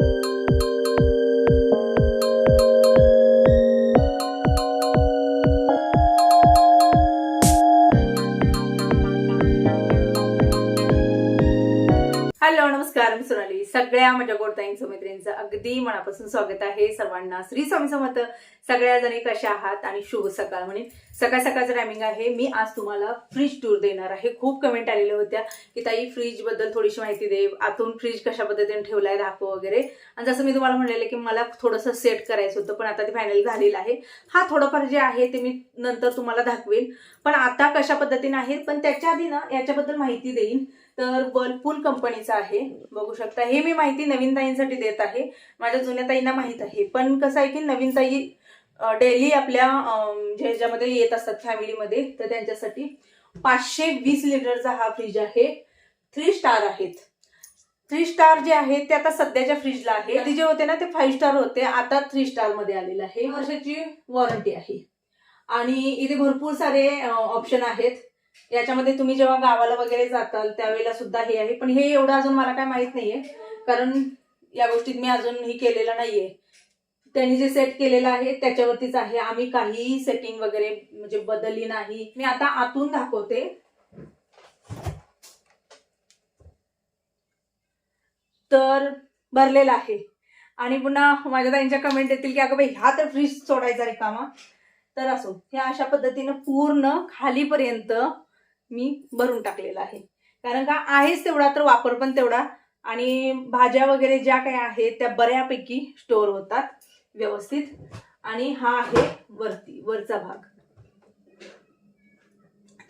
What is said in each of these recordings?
you hello नमस्कार मी सोनाली. सगळ्या माझ्या गोडताईंचं मैत्रिणींचं अगदी मनापासून स्वागत आहे सर्वांना. श्री स्वामी समर्थ. सगळ्या जणी कशा आहात आणि शुभ सकाळ म्हणे सकाळ सकाळचं टायमिंग आहे. मी आज तुम्हाला फ्रीज टूर देणार आहे. खूप कमेंट आलेल्या होत्या की ताई फ्रीजबद्दल थोडीशी माहिती दे. आतून फ्रीज कशा पद्धतीने ठेवलाय दाखव वगैरे. आणि जसं मी तुम्हाला म्हणलेलं की मला थोडंसं सेट करायचं होतं पण आता ते फायनल झालेलं आहे. हा थोडंफार जे आहे ते मी नंतर तुम्हाला दाखवेन. पण आता कशा पद्धतीने आहे पण त्याच्या आधी ना याच्याबद्दल माहिती देईन. तर वर्लपूल कंपनीचा आहे. बघू शकता. हे मी माहिती नवीन ताईंसाठी देत आहे. माझ्या जुन्या ताईंना माहीत आहे. पण कसं आहे की नवीन ताई डेली आपल्या ह्याच्यामध्ये येत असतात फॅमिलीमध्ये तर त्यांच्यासाठी पाचशे वीस लिटरचा हा फ्रीज आहे. थ्री स्टार आहेत. थ्री स्टार जे आहे ते आता सध्याच्या फ्रीजला आहे. आधी जे होते ना ते फाईव्ह स्टार होते. आता थ्री स्टारमध्ये आलेलं आहे. वर्षाची वॉरंटी आहे. आणि इथे भरपूर सारे ऑप्शन आहेत. याच्यामध्ये तुम्ही जेव्हा गावाला वगैरे जाताल त्यावेळेला सुद्धा हे आहे. पण हे एवढं अजून मला काय माहीत नाहीये. कारण या गोष्टीत मी अजून हे केलेलं नाहीये. त्यांनी जे सेट केलेलं आहे त्याच्यावरतीच आहे. आम्ही काहीही सेटिंग वगैरे म्हणजे बदलली नाही. मी आता आतून दाखवते. तर भरलेला आहे. आणि पुन्हा माझ्या ताईंच्या कमेंट येतील की अगं बाई ह्या तर फ्रीज सोडायचा रिकामा. तर असो हे अशा पद्धतीनं पूर्ण खालीपर्यंत मी भरून टाकलेलं आहे. कारण का आहेच तेवढा तर वापर पण तेवढा. आणि भाज्या वगैरे ज्या काही आहेत त्या बऱ्यापैकी स्टोअर होतात व्यवस्थित. आणि हा आहे वरती वरचा भाग.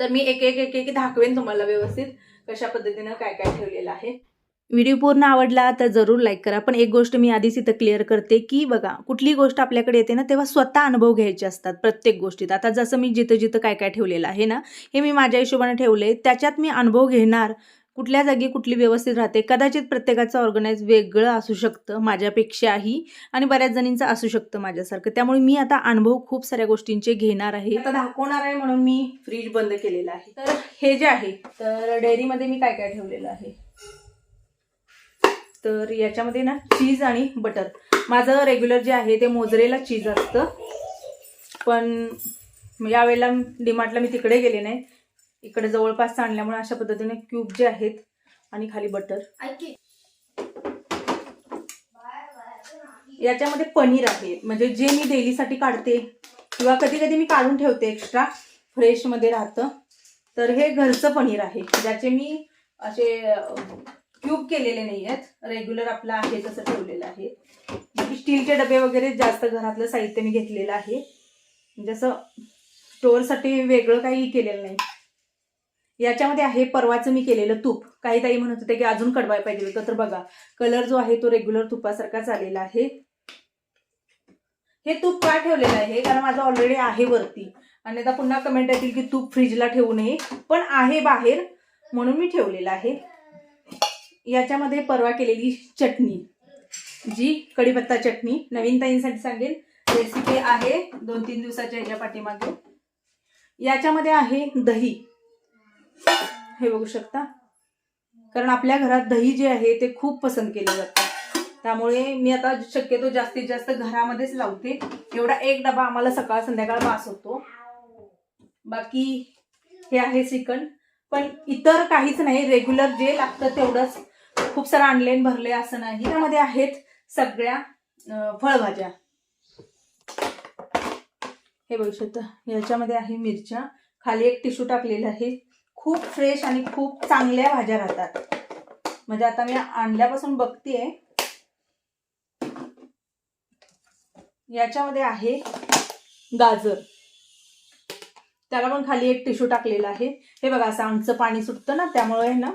तर मी एक एक एक एक दाखवेन तुम्हाला व्यवस्थित कशा पद्धतीनं काय काय ठेवलेलं आहे. व्हिडिओ पूर्ण आवडला तर जरूर लाईक करा. पण एक गोष्ट मी आधीच इथं क्लिअर करते की बघा कुठली गोष्ट आपल्याकडे येते ना तेव्हा स्वतः अनुभव घ्यायचे असतात प्रत्येक गोष्टीत. आता जसं मी जिथं जिथं काय काय ठेवलेलं आहे ना हे मी माझ्या हिशोबाने ठेवले. त्याच्यात मी अनुभव घेणार कुठल्या जागी कुठली व्यवस्थित राहते. कदाचित प्रत्येकाचं ऑर्गनाईज वेगळं असू शकतं माझ्यापेक्षाही आणि बऱ्याच जणींचं असू शकतं माझ्यासारखं. त्यामुळे मी आता अनुभव खूप साऱ्या गोष्टींचे घेणार आहे. आता दाखवणार आहे म्हणून मी फ्रीज बंद केलेला आहे. तर हे जे आहे तर डेअरीमध्ये मी काय काय ठेवलेलं आहे? तर याच्यामध्ये ना चीज आणि बटर माझं रेग्युलर जे आहे ते मोजरेला चीज असतं. पण यावेळेला डिमार्टला मी तिकडे गेले नाही. इकडे जवळपास आणल्यामुळे अशा पद्धतीने क्यूब जे आहेत आणि खाली बटर याच्यामध्ये पनीर आहे. म्हणजे जे मी डेलीसाठी काढते किंवा कधी कधी मी काढून ठेवते एक्स्ट्रा फ्रेशमध्ये राहतं. तर हे घरचं पनीर आहे. ज्याचे मी असे क्यूब केलेले नाही आहेत रेग्युलर आपलं आहे तसं ठेवलेलं आहे. स्टीलचे डबे वगैरे जास्त घरातलं साहित्य मी घेतलेलं आहे. म्हणजे जसं स्टोअरसाठी वेगळं काही केलेलं नाही. याच्यामध्ये आहे परवाचं मी केलेलं तूप. काही ताई म्हणत होते की अजून कडवाय पाहिजे होतं. तर बघा कलर जो आहे तो रेग्युलर तुपासारखाच आलेला आहे. हे तूप का ठेवलेलं आहे? कारण माझं ऑलरेडी आहे वरती. आणि आता पुन्हा कमेंट येतील की तूप फ्रीजला ठेवू नये. पण आहे बाहेर म्हणून मी ठेवलेलं आहे. याच्यामध्ये परवा केलेली चटणी. जी कढीपत्ता चटणी. नवीन ताईंसाठी सांगेल रेसिपी आहे दोन तीन दिवसाच्या ह्याच्या पाठीमागे. याच्यामध्ये आहे दही. हे बघू शकता? कारण आपल्या घरात दही जे आहे ते खूप पसंत केलं जातं. त्यामुळे मी आता शक्यतो जास्तीत जास्त घरामध्येच लावते. एवढा एक डबा आम्हाला सकाळ संध्याकाळ बास होतो. बाकी हे आहे श्रीखंड पण इतर काहीच नाही. रेग्युलर जे लागतं तेवढंच. खूप सारं ऑनलाईन भरले असं नाही. त्यामध्ये आहेत सगळ्या फळभाज्या. हे बघू शकता. याच्यामध्ये आहे मिरच्या. खाली एक टिश्यू टाकलेला आहे. खूप फ्रेश आणि खूप चांगल्या भाज्या राहतात. म्हणजे आता मी आणल्यापासून बघतेय. याच्यामध्ये आहे गाजर. त्याला पण खाली एक टिश्यू टाकलेला आहे. हे बघा असं आमचं पाणी सुटतं ना त्यामुळे आहे ना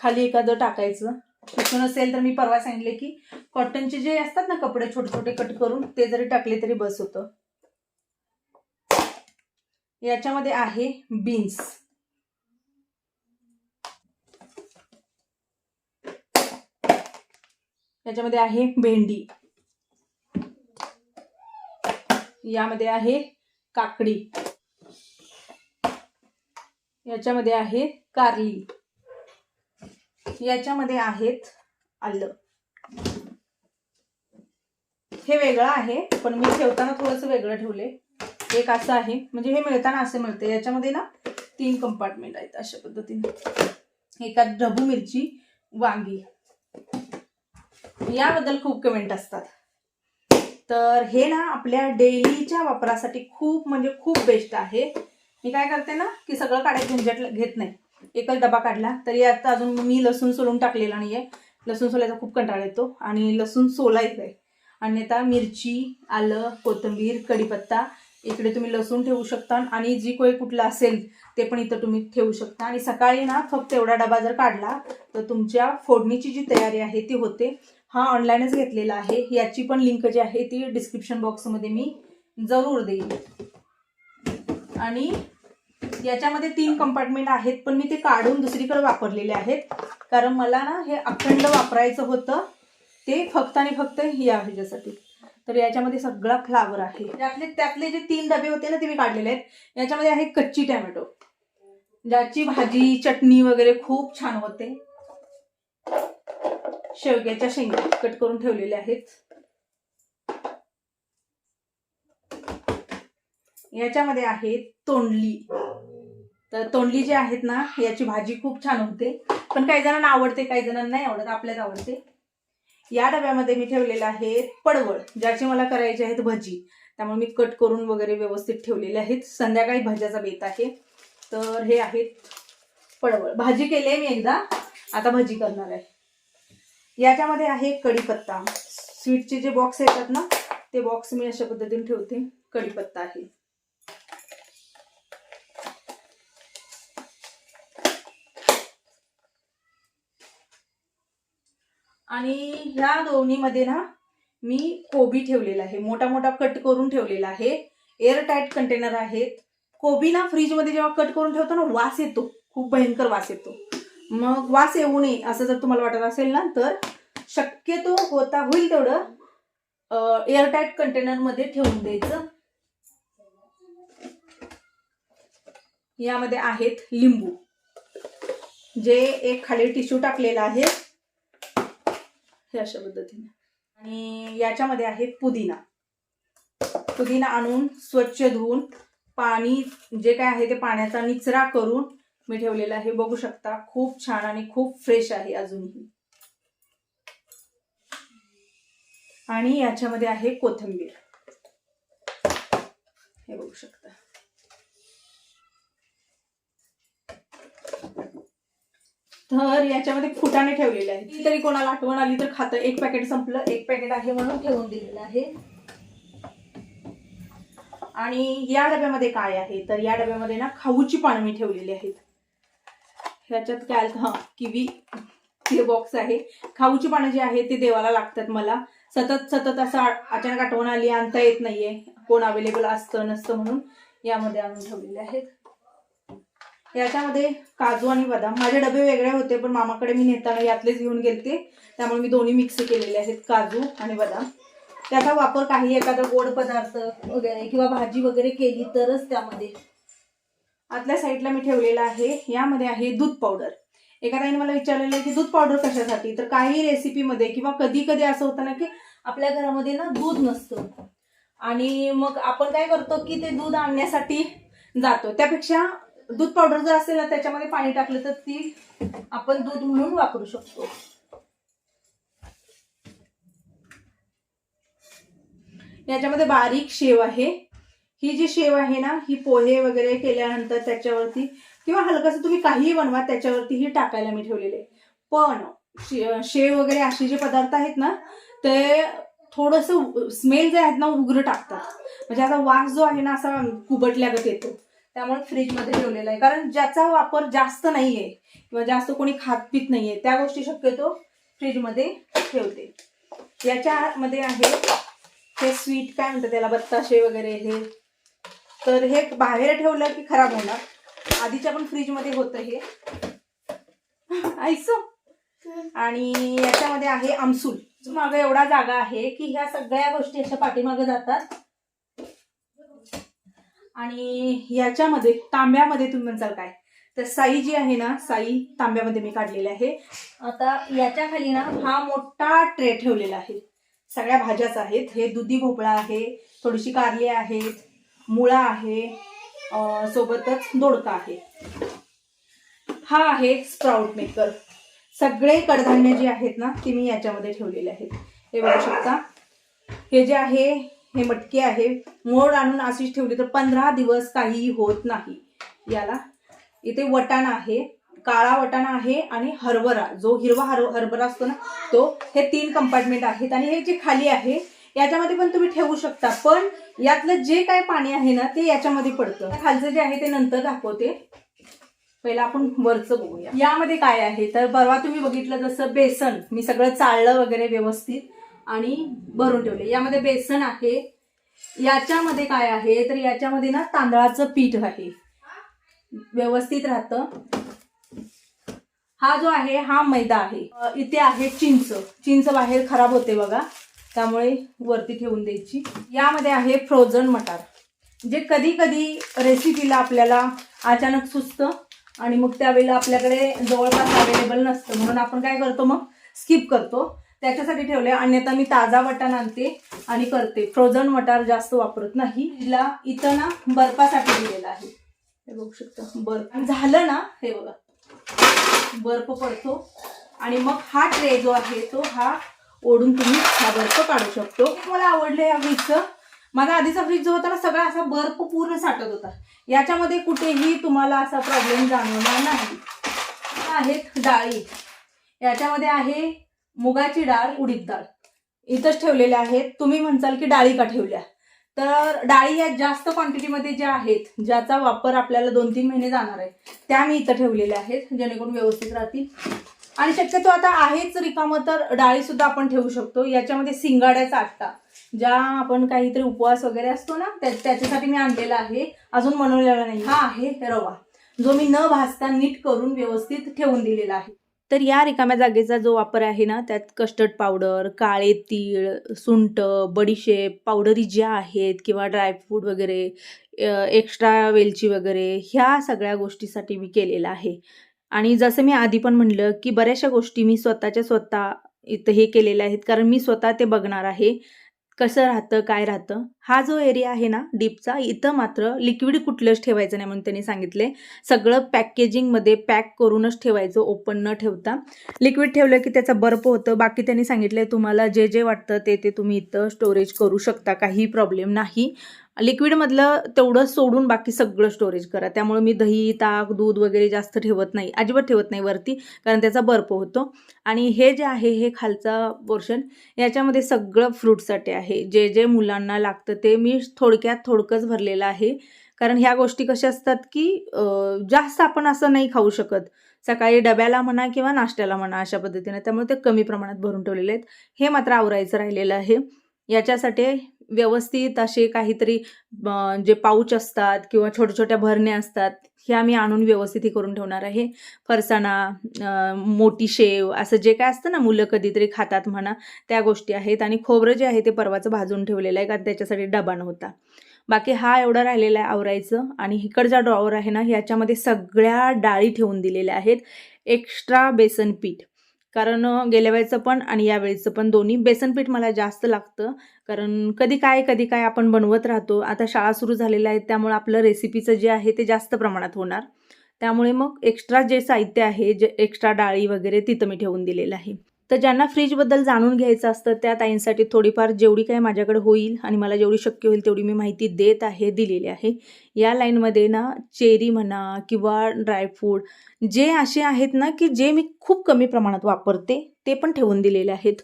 खाली एखादं टाकायचं. टिश्यू असेल तर मी परवा सांगितले की कॉटनचे जे असतात ना कपडे छोटे छोटे कट करून ते जरी टाकले तरी बस होतं. याच्यामध्ये आहे बीन्स याच्यामध्ये आहे भेंडी. यामध्ये आहे काकडी. याच्यामध्ये आहे कारली. याच्यामध्ये आहेत आलं. हे वेगळं आहे पण मी ठेवताना थोडंसं वेगळं ठेवले. एक असं आहे म्हणजे हे मिळताना असे मिळते. याच्यामध्ये ना तीन कंपार्टमेंट आहेत अशा पद्धतीने. एकात ढबू मिरची वांगी. याबद्दल खूप कमेंट असतात. तर हे ना आपल्या डेलीच्या वापरासाठी खूप म्हणजे खूप बेस्ट आहे. मी काय करते ना की सगळं काढायचं झंझट घेत नाही. एकच डबा काढला तरी आता अजून मी लसूण सोलून टाकलेला नाही आहे लसूण सोलायचा खूप कंटाळा येतो आणि लसूण सोलायचं आहे आणि आता मिरची आलं कोथिंबीर कढीपत्ता इकडे तुम्ही लसूण ठेवू शकता आणि जी कोय कुठलं असेल ते पण इथं तुम्ही ठेवू शकता. आणि सकाळी ना फक्त एवढा डबा जर काढला तर तुमच्या फोडणीची जी तयारी आहे ती होते. हा ऑनलाईनच घेतलेला आहे. याची पण लिंक जी आहे ती डिस्क्रिप्शन बॉक्समध्ये मी जरूर देईन. आणि याच्यामध्ये तीन कंपार्टमेंट आहेत पण मी ते काढून दुसरीकडे वापरलेले आहेत. कारण मला ना हे अखंड वापरायचं होतं. ते फक्त आणि फक्त या ह्याच्यासाठी. तर याच्यामध्ये सगळा फ्लावर आहे. त्यातले त्यातले जे तीन डबे होते ना ते मी काढलेले आहेत. याच्यामध्ये आहे कच्ची टॅमॅटो. ज्याची भाजी चटणी वगैरे खूप छान होते. शेवग्याच्या शेंगा कट करून ठेवलेल्या आहेत. याच्यामध्ये आहे तोंडली. तर तोंडली जी आहेत ना याची भाजी खूप छान होते. पण काही जणांना आवडते काही जणांना नाही आवडत आपल्याच आवडते. या डब्यामध्ये मी ठेवलेलं आहे पडवळ ज्याची मला करायची आहेत भजी. त्यामुळे मी कट करून वगैरे व्यवस्थित ठेवलेले आहेत. संध्याकाळी भाज्याचा बेत आहे. तर हे आहेत पडवळ. भाजी केली आहे मी एकदा. आता भजी करणार आहे. याच्यामध्ये आहे कढीपत्ता. स्वीटचे जे बॉक्स येतात ना ते बॉक्स मी अशा पद्धतीने ठेवते. कढीपत्ता आहे. आणि ह्या दोन्हीमध्ये ना मी कोबी ठेवलेला आहे. मोठा मोठा कट करून ठेवलेला आहे. एअरटाईट कंटेनर आहेत कोबी ना फ्रीजमध्ये जेव्हा कट करून ठेवतो ना वास येतो. खूप भयंकर वास येतो. मग वास येऊ नये असं जर तुम्हाला वाटत असेल ना तर शक्यतो होता होईल तेवढं एअरटाईट कंटेनरमध्ये ठेवून द्यायचं. यामध्ये आहेत लिंबू. जे एक खाली टिश्यू टाकलेला आहे. हे अशा पद्धतीने. आणि याच्यामध्ये आहे पुदिना. पुदिना आणून स्वच्छ धुवून पाणी जे काय आहे ते पाण्याचा निचरा करून मी ठेवलेला आहे. बघू शकता खूप छान आणि खूप फ्रेश आहे अजूनही. आणि याच्यामध्ये आहे कोथिंबीर. हे बघू शकता. तर याच्यामध्ये फुटाणे ठेवलेले आहेत. तरी कोणाला आठवण आली तर खातं एक पॅकेट संपलं एक पॅकेट आहे म्हणून ठेवून दिलेलं आहे. आणि या डब्यामध्ये काय आहे? तर या डब्यामध्ये ना खाऊची पानं मी ठेवलेली आहेत. ह्याच्यात काय हा किवी. हे बॉक्स आहे. खाऊची पानं जी आहे ते देवाला लागतात मला. सतत सतत असं अचानक आठवण आली आणता येत नाहीये. कोण अवेलेबल असतं नसतं म्हणून यामध्ये आणून ठेवलेले आहेत. याच्यामध्ये काजू आणि बदाम. माझे डबे वेगळे होते पण मामाकडे मी नेताना यातलेच घेऊन गेलते. त्यामुळे मी दोन्ही मिक्स केलेले आहेत काजू आणि बदाम. त्याचा वापर काही एखादा गोड पदार्थ वगैरे किंवा भाजी वगैरे केली तरच त्यामध्ये. आतल्या साईडला मी ठेवलेला आहे. यामध्ये आहे दूध पावडर एका ताईने मला विचारलेलं आहे की दूध पावडर कशासाठी? तर काही रेसिपीमध्ये किंवा कधी कधी असं होतं ना की आपल्या घरामध्ये ना दूध नसतं. आणि मग आपण काय करतो की ते दूध आणण्यासाठी जातो. त्यापेक्षा दूध पावडर जर असेल ना त्याच्यामध्ये पाणी टाकलं तर ती आपण दूध म्हणून वापरू शकतो. याच्यामध्ये बारीक शेव आहे. ही जी शेव आहे ना ही पोहे वगैरे केल्यानंतर त्याच्यावरती किंवा हलकस तुम्ही काहीही बनवा त्याच्यावरती ही टाकायला मी ठेवलेले पण शे- शेव वगैरे असे जे पदार्थ आहेत ना ते थोडस स्मेल जे आहेत ना उग्र टाकतात. म्हणजे आता वास जो आहे ना असा कुबटल्यागत येतो. त्यामुळे फ्रीजमध्ये ठेवलेला आहे. कारण ज्याचा वापर जास्त नाहीये किंवा जास्त कोणी खात पित नाहीये त्या गोष्टी शक्यतो फ्रीजमध्ये ठेवते. याच्यामध्ये आहे हे स्वीट काय म्हणतात त्याला बत्ताशे वगैरे हे. तर हे बाहेर ठेवलं की खराब होणार. आधीच्या पण फ्रीजमध्ये होतं हे. ऐसो आणि याच्यामध्ये आहे आमसूल. मागं एवढा जागा आहे की ह्या सगळ्या गोष्टी अशा पाठीमागं जातात. आणि याच्यामध्ये तांब्यामध्ये तुम्ही म्हणसाल काय? तर साई जी आहे ना साई तांब्यामध्ये मी काढलेली आहे. आता याच्या खाली ना हा मोठा ट्रे ठेवलेला आहे. सगळ्या भाज्याच आहेत. हे दुधी भोपळा आहे थोडीशी कारली आहेत मुळा आहे सोबतच दोडका आहे. हा आहे स्प्राउट मेकर. सगळे कडधान्य जे आहेत ना ते मी याच्यामध्ये ठेवलेले आहेत. हे बघू शकता. हे जे आहे हे मटके आहे. मोड आणून अशीच ठेवली तर पंधरा दिवस काहीही होत नाही. याला इथे वटाणा आहे. काळा वटाणा आहे आणि हरभरा. जो हिरवा हर हरभरा असतो ना तो हे तीन कंपार्टमेंट आहेत. आणि हे जे खाली आहे याच्यामध्ये पण तुम्ही ठेवू शकता. पण यातलं जे काय पाणी आहे ना ते याच्यामध्ये पडतं. खालचं जे आहे ते नंतर दाखवते. पहिला आपण वरचं बघूया. यामध्ये काय आहे? तर परवा तुम्ही बघितलं जसं बेसन. मी सगळं चाळलं वगैरे व्यवस्थित. आणि भरून ठेवले. यामध्ये बेसन आहे. याच्यामध्ये काय आहे? तर याच्यामध्ये ना तांदळाचं पीठ आहे. व्यवस्थित राहतं. हा जो आहे हा मैदा आहे. इथे आहे चिंच. चिंच बाहेर खराब होते बघा. त्यामुळे वरती ठेवून द्यायची. यामध्ये आहे फ्रोझन मटार. जे कधी कधी रेसिपीला आपल्याला अचानक सुचतं आणि मग त्यावेळेला आपल्याकडे जवळपास अवेलेबल नसतं. म्हणून आपण काय करतो मग? स्किप करतो. त्याच्यासाठी ठेवले अन्यथा मी ताजा वटाण आणते आणि करते. फ्रोझन मटार जास्त वापरत नाही. हिला इथं ना बर्फासाठी दिलेला आहे. हे बघू शकता. बर्फ. झालं ना हे बघा. बर्फ पडतो. आणि मग हा ट्रे जो आहे तो हा ओढून तुम्ही हा बर्फ काढू शकतो. मला आवडलं या फ्रीजचं माझा आधीचा फ्रीज जो होता ना सगळा असा बर्फ पूर्ण साठत होता. याच्यामध्ये कुठेही तुम्हाला असा प्रॉब्लेम जाणवणार नाही. आहेत डाळी. याच्यामध्ये आहे मुगाची डाळ उडीद डाळ. इथंच ठेवलेल्या आहेत. तुम्ही म्हणसाल की डाळी का ठेवल्या? तर डाळी या जास्त क्वांटिटीमध्ये ज्या आहेत ज्याचा वापर आपल्याला दोन तीन महिने जाणार आहे त्या मी इथं ठेवलेल्या आहेत जेणेकरून व्यवस्थित राहतील. आणि शक्यतो आता आहेच रिकामं तर डाळी सुद्धा आपण ठेवू शकतो. याच्यामध्ये सिंगाड्याचा आट्टा ज्या आपण काहीतरी उपवास वगैरे असतो ना त्या त्याच्यासाठी मी आणलेला आहे. अजून बनवलेला नाही. हा आहे रवा. जो मी न भाजता नीट करून व्यवस्थित ठेवून दिलेला आहे. तर या रिकाम्या जागेचा जो वापर आहे ना त्यात कस्टर्ड पावडर काळे तीळ सुंट बडीशेप पावडरी ज्या आहेत किंवा ड्रायफ्रूट वगैरे एक्स्ट्रा वेलची वगैरे ह्या सगळ्या गोष्टीसाठी मी केलेलं आहे. आणि जसं मी आधी पण म्हणलं की बऱ्याचशा गोष्टी मी स्वतःच्या स्वतः इथं हे केलेल्या आहेत. कारण मी स्वतः ते बघणार आहे. कसं राहतं काय राहतं? हा जो एरिया आहे ना डीपचा इथं मात्र लिक्विड कुठलंच ठेवायचं नाही म्हणून त्यांनी सांगितले. सगळं पॅकेजिंगमध्ये पॅक करूनच ठेवायचं ओपन न ठेवता. लिक्विड ठेवलं की त्याचा बर्फ होतं. बाकी त्यांनी सांगितलं तुम्हाला जे जे वाटतं ते ते तुम्ही इथं स्टोरेज करू शकता. काही प्रॉब्लेम नाही. लिक्विडमधलं तेवढं सोडून बाकी सगळं स्टोरेज करा. त्यामुळे मी दही ताक दूध वगैरे जास्त ठेवत नाही अजिबात ठेवत नाही वरती कारण त्याचा बर्फ होतो. आणि हे जे आहे हे खालचा पोर्शन याच्यामध्ये सगळं फ्रूटसाठी आहे. जे जे मुलांना लागतं ते मी थोडक्यात थोडकंच भरलेलं आहे. कारण ह्या गोष्टी कशा असतात की जास्त आपण असं नाही खाऊ शकत. सकाळी डब्याला म्हणा किंवा नाश्त्याला म्हणा अशा पद्धतीने. त्यामुळे ते कमी प्रमाणात भरून ठेवलेले आहेत. हे मात्र आवरायचं राहिलेलं आहे. याच्यासाठी व्यवस्थित असे काहीतरी जे पाऊच असतात किंवा छोट्या छोट्या भरण्या असतात ह्या मी आणून व्यवस्थित हे करून ठेवणार आहे. फरसाणा मोठी शेव असं जे काय असतं ना मुलं कधीतरी खातात म्हणा त्या गोष्टी आहेत आणि खोबरं जे आहे ते परवाचं भाजून ठेवलेलं आहे कारण त्याच्यासाठी डबा नव्हता. बाकी हा एवढा राहिलेला आहे आवरायचं आणि इकडचा ड्रॉवर आहे ना ह्याच्यामध्ये सगळ्या डाळी ठेवून दिलेल्या आहेत. एक्स्ट्रा बेसन पीठ. कारण गेल्या वेळेचं पण आणि यावेळेचं पण दोन्ही बेसन पीठ मला जास्त लागतं. कारण कधी काय कधी काय आपण बनवत राहतो. आता शाळा सुरू झालेल्या आहेत त्यामुळे आपलं रेसिपीचं जे आहे ते जास्त प्रमाणात होणार. त्यामुळे मग एक्स्ट्रा जे साहित्य आहे जे एक्स्ट्रा डाळी वगैरे तिथं मी ठेवून दिलेलं आहे. तर ज्यांना फ्रीजबद्दल जाणून घ्यायचं असतं त्या ताईंसाठी थोडीफार जेवढी काही माझ्याकडे होईल आणि मला जेवढी शक्य होईल तेवढी मी माहिती देत आहे दिलेली आहे. या लाईनमध्ये ना चेरी म्हणा किंवा ड्रायफ्रूट जे असे आहेत ना की जे मी खूप कमी प्रमाणात वापरते ते पण ठेवून दिलेले आहेत.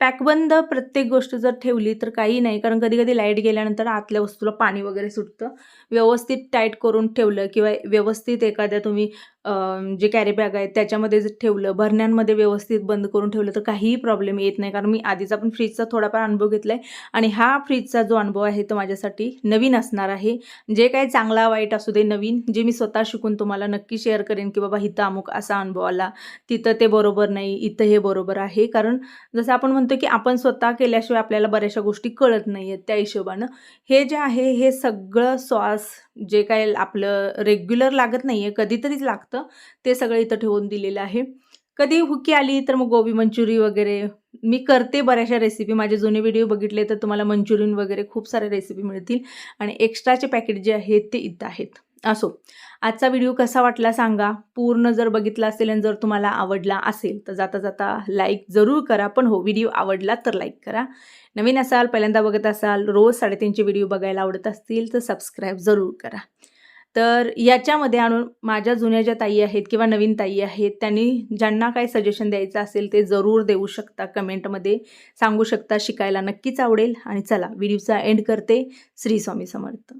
पॅकबंद प्रत्येक गोष्ट जर ठेवली तर काही नाही कारण कधी कधी लाइट गेल्यानंतर आतल्या वस्तूला पाणी वगैरे सुटतं. व्यवस्थित टाईट करून ठेवलं किंवा व्यवस्थित एखाद्या तुम्ही जे कॅरी बॅग आहेत त्याच्यामध्ये जर ठेवलं भरण्यांमध्ये व्यवस्थित बंद करून ठेवलं तर काहीही प्रॉब्लेम येत नाही. कारण मी आधीचा पण फ्रीजचा थोडाफार अनुभव घेतला आहे आणि हा फ्रीजचा जो अनुभव आहे तो माझ्यासाठी नवीन असणार आहे. जे काही चांगला वाईट असू दे नवीन जे मी स्वतः शिकून तुम्हाला नक्की शेअर करेन की बाबा इथं अमुक असा अनुभव आला तिथं ते बरोबर नाही इथं हे बरोबर आहे. कारण जसं आपण म्हणतो की आपण स्वतः केल्याशिवाय आपल्याला बऱ्याचशा गोष्टी कळत नाही आहेत त्या हिशोबानं. हे जे आहे हे सगळं सॉस जे काय आपलं रेग्युलर लागत नाही आहे कधीतरीच लागतं. ते सगळं इथं ठेवून दिलेलं आहे. कधी हुकी आली तर मग गोबी मंचुरी वगैरे. मी करते बऱ्याचशा रेसिपी माझे जुने व्हिडिओ बघितले तर तुम्हाला मंचुरियन वगैरे खूप साऱ्या रेसिपी मिळतील. आणि एक्स्ट्राचे पॅकेट जे आहेत ते इथं आहेत. असो आजचा व्हिडिओ कसा वाटला सांगा. पूर्ण जर बघितला असेल आणि जर तुम्हाला आवडला असेल तर जाता जाता लाईक जरूर करा. पण हो व्हिडिओ आवडला तर लाईक करा. नवीन असाल पहिल्यांदा बघत असाल रोज साडेतीनचे व्हिडिओ बघायला आवडत असतील तर सबस्क्राईब जरूर करा. तर याच्यामध्ये आणून माझ्या जुन्या ज्या ताई आहेत किंवा नवीन ताई आहेत त्यांनी ज्यांना काय सजेशन द्यायचं असेल ते जरूर देऊ शकता कमेंटमध्ये सांगू शकता शिकायला नक्कीच आवडेल. आणि चला व्हिडिओचा एंड करते. श्री स्वामी समर्थ.